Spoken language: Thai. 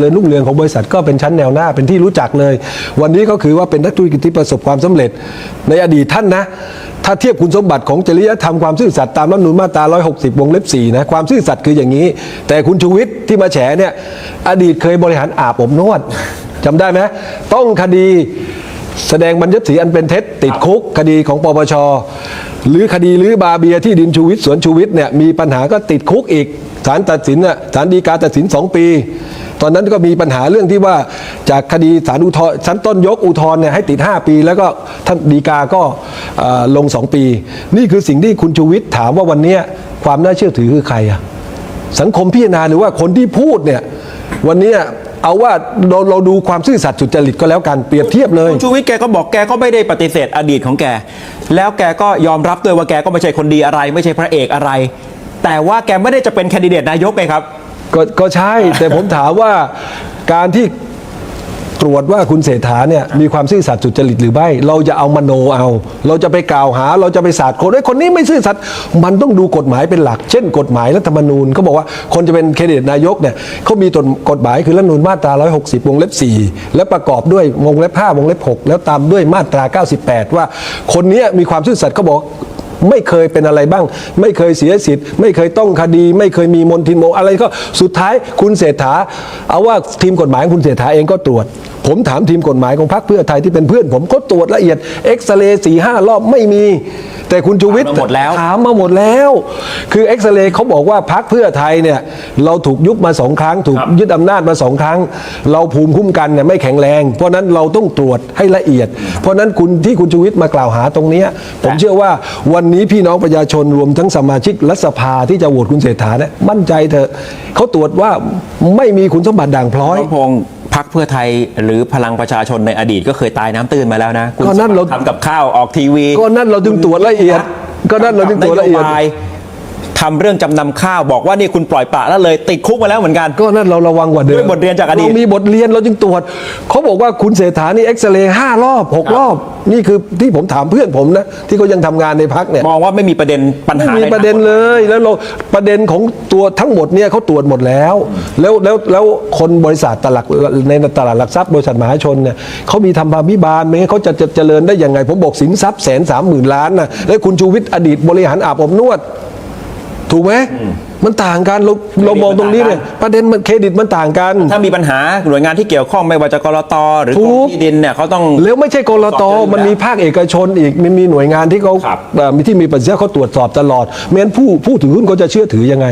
เรือนรุ่งเรืองของบริษัทก็เป็นชั้นแนวหน้าเป็นที่รู้จักเลย วันนี้ก็คือว่าเป็นนักธุรกิจที่ประสบความสำเร็จ ในอดีตท่านนะ ถ้าเทียบคุณสมบัติของจริยธรรมความซื่อสัตย์ตามรัฐธรรมนูญมาตรา 160 วงเล็บ 4 นะ ความซื่อสัตย์คืออย่างนี้ แต่คุณชูวิทย์ที่มาแฉเนี่ยอดีตเคยบริหารอาบอบนวดจำได้ไหมต้องคดีแสดงบัญญัติอันเป็นเท็จติดคุกคดีของปปชหรือคดีหรือบาเบียที่ดินชูวิทย์สวนชูวิทย์เนี่ยมีปัญหาก็ติดคุกอีกศาลตัดสินน่ะศาลฎีกาตัดสิน 2 ปี ตอนนั้นก็มีปัญหาเรื่องที่ว่าจากคดีศาลอุทธรชั้นต้นยกอุทธรณ์เนี่ยให้ติด 5 ปี แล้วก็ท่านฎีกาก็เอ่อลง 2 ปี นี่คือสิ่งที่คุณชูวิทย์ถามว่าวันนี้ความน่าเชื่อถือคือใครอะสังคมพิจารณาหรือว่าคนที่พูดเนี่ยวันนี้เอาว่าเราเราดูความซื่อสัตย์สุจริตก็แล้วกันเปรียบเทียบเลยคุณชูวิทย์แกก็บอกแกก็ไม่ได้ปฏิเสธอดีตของแก แล้วแกก็ยอมรับด้วยว่าแกก็ไม่ใช่คนดีอะไร ไม่ใช่พระเอกอะไร แต่ว่าแกไม่ได้จะเป็นแคนดิเดตนายกไงครับ ก็ก็ใช่ แต่ผมถามว่าการที่ตรวจว่าคุณเศรษฐาเนี่ยมีความซื่อสัตย์สุจริตหรือไม่ เราจะเอามโนเอา เราจะไปกล่าวหา เราจะไปสาดคนไอ้ยคนนี้ไม่ซื่อสัตย์มันต้องดูกฎหมายเป็นหลัก เช่น กฎหมายรัฐธรรมนูญเขาบอกว่าคนจะเป็นแคนดิเดตนายกเนี่ยเขามีตัวกฎหมายคือรัฐธรรมนูญมาตรา 160 วงเล็บ 4 และประกอบด้วยวงเล็บ 5 วงเล็บ 6 แล้วตามด้วยมาตรา 98 ว่าคนเนี้ยมีความซื่อสัตย์เขาบอก ไม่เคยเป็นอะไรบ้าง ไม่เคยเสียสิทธิ์ ไม่เคยต้องคดี ไม่เคยมีมนทินโมอะไรก็สุดท้ายคุณเศรษฐา เอาว่าทีมกฎหมายของคุณเศรษฐาเองก็ตรวจผมถามทีมกฎหมายของพรรคเพื่อไทยที่เป็นเพื่อน ผมก็ตรวจละเอียดเอ็กซเรย์สี่ห้ารอบไม่มี แต่คุณชูวิทย์ถามมาหมดแล้ว ถามมาหมดแล้ว คือเอ็กซเรย์เขาบอกว่าพรรคเพื่อไทยเนี่ย เราถูกยุบมาสองครั้ง ถูกยึดอำนาจมาสองครั้ง เราภูมิคุ้มกันเนี่ยไม่แข็งแรง เพราะฉะนั้นเราต้องตรวจให้ละเอียด เพราะฉะนั้นคุณที่คุณชูวิทย์มากล่าวหาตรงเนี้ยผมเชื่อว่าวันนี้พี่น้องประชาชนรวมทั้งสมาชิกรัฐสภาที่จะโหวตคุณเศรษฐาเนี่ยมั่นใจเถอะเขาตรวจว่าไม่มีคุณสมบัติด่างพร้อยน้องพงศ์ พักเพื่อไทยหรือพลังประชาชนในอดีตก็เคยตายน้ำตื้นมาแล้วนะ คุณก็นั่นเรา ทำกับข้าวออกทีวีก็นั่นเราจึงตรวจละเอียด ก็นั่นเราจึงตรวจละเอียด นโบาย ทำเรื่องจำนำข้าวบอกว่านี่คุณปล่อยปละละเลยติดคุกมาแล้วเหมือนกัน ก็นั่นเราระวังกว่าเดิมด้วยบทเรียนจากอดีตเรามีบทเรียนเราจึงตรวจเขาบอกว่าคุณเศรษฐานี่เอ็กซเรย์ห้ารอบหกรอบ นี่คือที่ผมถามเพื่อนผมนะที่เขายังทำงานในพักเนี่ยมองว่าไม่มีประเด็นปัญไม่หามีอไประเด็นเลยแล้วเราประเด็นของตัวทั้งหมดเนี่ยเขาตรวจหมดแล้ว แล้วแล้วแล้วคนบริษัทตลาดในตลาดหลักทรัพย์บริษัทมหาชนเนี่ยเขามีทำพามิบาลไม่งั้นเขาจะจะเจริญได้ยังไงผมบอกสินทรัพย์แสนสามหมื่นล้านนะแล้วคุณชูวิทย์อดีตบริหารอาบอบนวด ถูกไหมมันต่างกันเราเรามองตรงนี้เนี่ยประเด็นมันเครดิตมันต่างกัน ถ้ามีปัญหาหน่วยงานที่เกี่ยวข้องไม่ว่าจะกรตหรือกรถูมกที่ดินเนี่ยเขาต้องแล้วไม่ใช่กรตตรวจสอบมันมีภาคเอกชนอีกมันมีหน่วยงานที่เขาครับเอ่อมีที่มีประสิทธิภาพเขาตรวจสอบตลอดไม่งั้นผู้ผู้ถือหุ้นเขาจะเชื่อถือยังไง